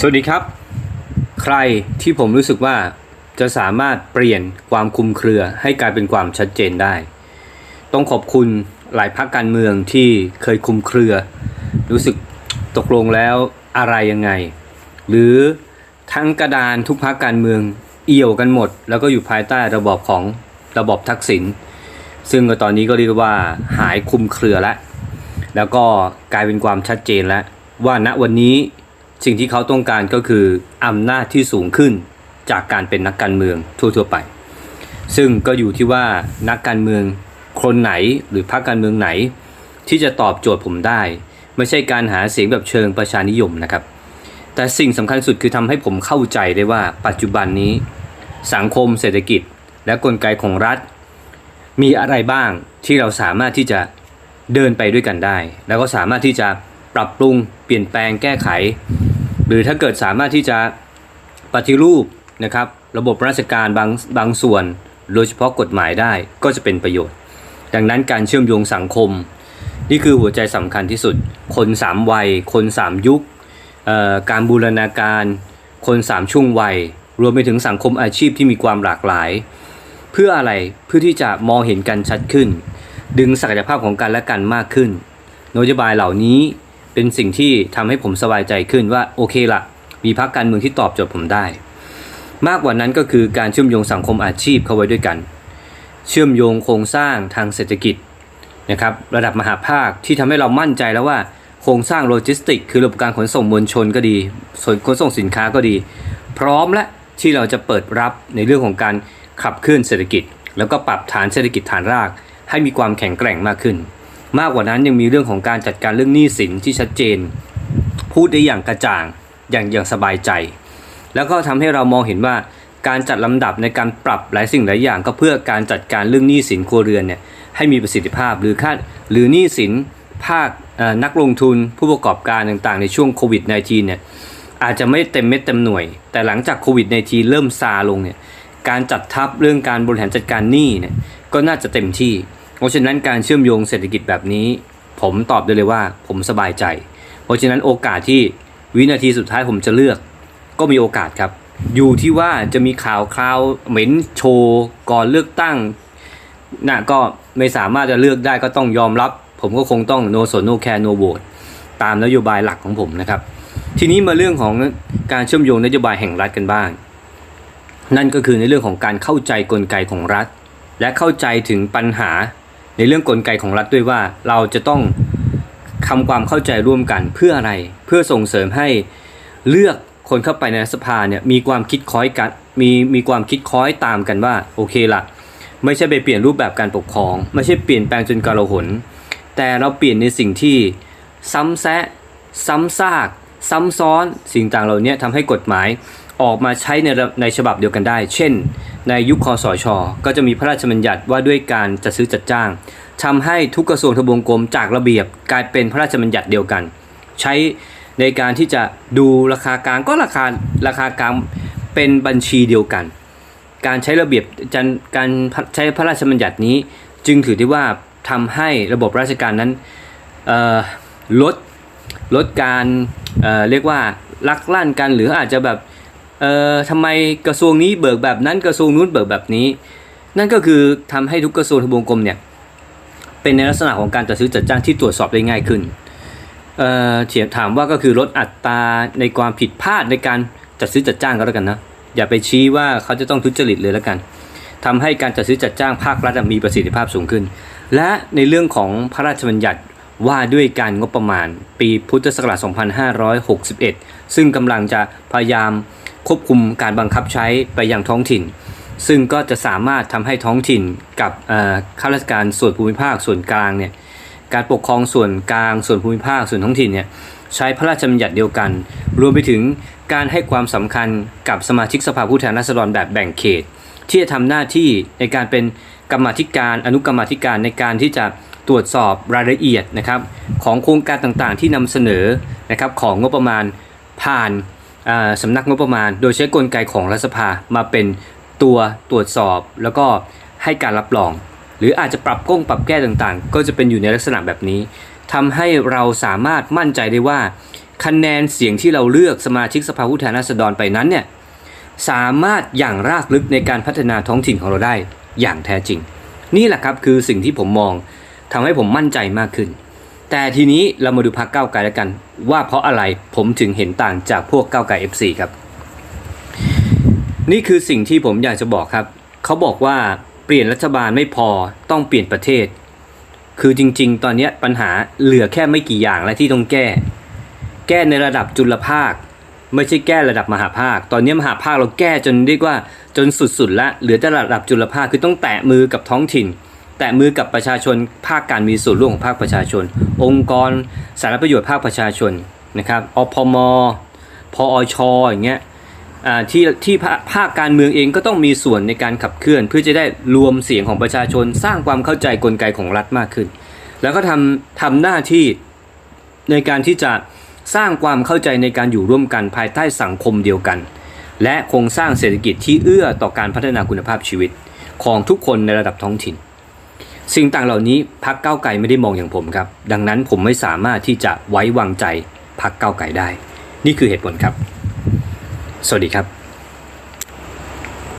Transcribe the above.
สวัสดีครับ ใครที่ผมรู้สึกว่าจะสามารถเปลี่ยนความคุมเครือให้กลายเป็นความชัดเจนได้ ต้องขอบคุณหลายพรรคการเมืองที่เคยคุมเครือ รู้สึกตกลงแล้วอะไรยังไง หรือทั้งกระดานทุกพรรคการเมืองเอี่ยวกันหมด แล้วก็อยู่ภายใต้ระบอบของระบอบทักษิณซึ่งตอนนี้ก็เรียกว่าหายคุมเครือแล้วแล้วก็กลายเป็นความชัดเจนแล้วว่าณวันนี้ สิ่งที่เขาต้องการก็คืออำนาจที่สูงขึ้นจากการเป็นนักการเมืองทั่วๆไป ซึ่งก็อยู่ที่ว่านักการเมืองคนไหนหรือพรรคการเมืองไหน ที่จะตอบโจทย์ผมได้ ไม่ใช่การหาเสียงแบบเชิงประชานิยมนะครับ แต่สิ่งสำคัญสุดคือทำให้ผมเข้าใจได้ว่าปัจจุบันนี้ สังคมเศรษฐกิจ และกลไกของรัฐ มีอะไรบ้างที่เราสามารถที่จะเดินไปด้วยกันได้ แล้วก็สามารถที่จะปรับปรุงเปลี่ยนแปลงแก้ไข หรือถ้าเกิดสามารถที่จะปฏิรูปนะครับระบบราชการบางบางส่วน โดยเฉพาะกฎหมายได้ก็จะเป็นประโยชน์ ดังนั้นการเชื่อมโยงสังคม นี่คือหัวใจสำคัญที่สุด คนสามวัย คนสามยุค การบูรณาการ คนสามช่วงวัย รวมไปถึงสังคมอาชีพที่มีความหลากหลาย เพื่ออะไรเพื่อที่จะมองเห็นกันชัดขึ้น ดึงศักยภาพของกันและกันมากขึ้น นโยบายเหล่านี้ เป็นสิ่งที่ทำให้ผมสบายใจขึ้นว่าโอเคละมีพรรคการเมืองที่ตอบโจทย์ผมได้ มากกว่านั้นก็คือการเชื่อมโยงสังคมอาชีพเข้าไว้ด้วยกัน เชื่อมโยงโครงสร้างทางเศรษฐกิจนะครับระดับมหาภาคที่ทำให้เรามั่นใจแล้วว่าโครงสร้างโลจิสติก คือระบบการขนส่งมวลชนก็ดีส่วนขนส่งสินค้าก็ดี พร้อมและที่เราจะเปิดรับในเรื่องของการขับเคลื่อนเศรษฐกิจ แล้วก็ปรับฐานเศรษฐกิจฐานราก ให้มีความแข็งแกร่งมากขึ้น มากกว่านั้นยังมีเรื่องของการจัดการเรื่องหนี้สินที่ชัดเจน พูดได้อย่างกระจ่างอย่างอย่างสบายใจ แล้วก็ทำให้เรามองเห็นว่าการจัดลำดับในการปรับหลายสิ่งหลายอย่าง ก็เพื่อการจัดการเรื่องหนี้สินครัวเรือนเนี่ยให้มีประสิทธิภาพหรือค่าหรือหนี้สินภาคนักลงทุนผู้ประกอบการต่างๆ ในช่วงโควิด -19 เนี่ยอาจจะไม่เต็มเม็ดเต็มหน่วย แต่หลังจากโควิด -19 เริ่มซาลงเนี่ยการจัดทับเรื่องการบริหารจัดการหนี้เนี่ยก็น่าจะเต็มที่ เพราะฉะนั้นการเชื่อมโยงเศรษฐกิจแบบนี้ ผมตอบได้เลยว่าผมสบายใจ เพราะฉะนั้นโอกาสที่วินาทีสุดท้ายผมจะเลือก ก็มีโอกาสครับ อยู่ที่ว่าจะมีข่าวคราวเหม็นโชว์ก่อนเลือกตั้งนะก็ไม่สามารถจะเลือกได้ก็ต้องยอมรับ ผมก็คงต้อง no สน no care no vote ตามนโยบายหลักของผมนะครับ ทีนี้มาเรื่องของการเชื่อมโยงนโยบายแห่งรัฐกันบ้าง นั่นก็คือในเรื่องของการเข้าใจกลไกของรัฐ และเข้าใจถึงปัญหา ในเรื่องกลไกของรัฐด้วยว่าเราจะต้องทำความเข้าใจร่วมกันเพื่ออะไร เพื่อส่งเสริมให้เลือกคนเข้าไปในสภาเนี่ยมีความคิดคล้อยกันมีมีความคิดคล้อยตามกันว่าโอเคละไม่ใช่ไปเปลี่ยนรูปแบบการปกครอง ไม่ใช่เปลี่ยนแปลงจนกลาหนแต่เราเปลี่ยนในสิ่งที่ซ้ำแซะซ้ำซาก ซ้ำซ้อนสิ่งต่างเหล่านี้ทำให้กฎหมายออกมาใช้ในในฉบับเดียวกันได้ เช่น ในยุคคอสอชอก็จะมีพระราชบัญญัติว่าด้วยการจัดซื้อจัดจ้างทำให้ทุกกระทรวงทบวงกรมจากระเบียบกลายเป็นพระราชบัญญัติเดียวกัน ใช้ในการที่จะดูราคากลางก็ราคาราคากลางเป็นบัญชีเดียวกัน การใช้ระเบียบการใช้พระราชบัญญัตินี้ จึงถือได้ว่าทำให้ระบบราชการนั้นลดลดการเเรียกว่าลักลั่นกันหรืออาจจะแบบ เอ่อทำไมกระทรวงนี้เบิกแบบนั้นกระทรวงนู้นเบิกแบบนี้ นั่นก็คือทำให้ทุกกระทรวงทบวงกรมเนี่ยเป็นในลักษณะของการจัดซื้อจัดจ้างที่ตรวจสอบได้ง่ายขึ้นเอ่อเถียงถามว่าก็คือลดอัตราในความผิดพลาดในการจัดซื้อจัดจ้างก็แล้วกันนะอย่าไปชี้ว่าเขาจะต้องทุจริตเลยแล้วกันทำให้การจัดซื้อจัดจ้างภาครัฐมีประสิทธิภาพสูงขึ้น และในเรื่องของพระราชบัญญัติว่าด้วยการงบประมาณปีพุทธศักราช 2561 ซึ่งกำลังจะพยายาม ควบคุมการบังคับใช้ไปยังท้องถิ่น ซึ่งก็จะสามารถทำให้ท้องถิ่นกับข้าราชการส่วนภูมิภาคส่วนกลางเนี่ยการปกครองส่วนกลางส่วนภูมิภาคส่วนท้องถิ่นเนี่ยใช้พระราชบัญญัติเดียวกัน รวมไปถึงการให้ความสำคัญกับสมาชิกสภาผู้แทนราษฎรแบบแบ่งเขต ที่จะทำหน้าที่ในการเป็นกรรมธิการอนุกรรมธิการในการที่จะตรวจสอบรายละเอียดนะครับของโครงการต่างๆ ที่นำเสนอนะครับของงบประมาณผ่าน สำนักงบประมาณ โดยใช้กลไกของรัฐสภามาเป็นตัวตรวจสอบ แล้วก็ให้การรับรอง หรืออาจจะปรับก้งปรับแก้ต่างๆ ก็จะเป็นอยู่ในลักษณะแบบนี้ทำให้เราสามารถมั่นใจได้ว่า คะแนนเสียงที่เราเลือกสมาชิกสภาผู้แทนราษฎรไปนั้นเนี่ยสามารถอย่างรากลึกในการพัฒนาท้องถิ่นของเราได้อย่างแท้จริง นี่แหละครับคือสิ่งที่ผมมองทำให้ผมมั่นใจมากขึ้น แต่ทีนี้เรามาดูพักเก้าไกลแล้วกัน ว่าเพราะอะไรผมถึงเห็นต่างจากพวกเก้าไกล FC ครับ นี่คือสิ่งที่ผมอยากจะบอกครับ เขาบอกว่าเปลี่ยนรัฐบาลไม่พอต้องเปลี่ยนประเทศ คือจริง ๆ ตอนนี้ปัญหาเหลือแค่ไม่กี่อย่างและที่ต้องแก้ แก้ในระดับจุลภาค ไม่ใช่แก้ระดับมหาภาค ตอนนี้มหาภาคเราแก้จนเรียกว่าจนสุดๆละเหลือแต่ระดับจุลภาคคือต้องแตะมือกับท้องถิ่น แตะมือกับประชาชน ภาคการมีส่วนร่วมของภาคประชาชน องค์กรสารประโยชน์ภาคประชาชนนะครับอพมพอชอย่างเงี้ยที่ที่ภาภาคการเมืองเองก็ต้องมีส่วนในการขับเคลื่อน เพื่อจะได้รวมเสียงของประชาชน สร้างความเข้าใจกลไกของรัฐมากขึ้น แล้วก็ทำทำหน้าที่ในการที่จะสร้างความเข้าใจในการอยู่ร่วมกันภายใต้สังคมเดียวกัน และโครงสร้างเศรษฐกิจที่เอื้อต่อการพัฒนาคุณภาพชีวิตของทุกคนในระดับท้องถิ่น สิ่งต่างเหล่านี้พักเก้าไกลไม่ได้มองอย่างผมครับ ดังนั้นผมไม่สามารถที่จะไว้วางใจพักเก้าไกลได้ นี่คือเหตุผลครับ สวัสดีครับ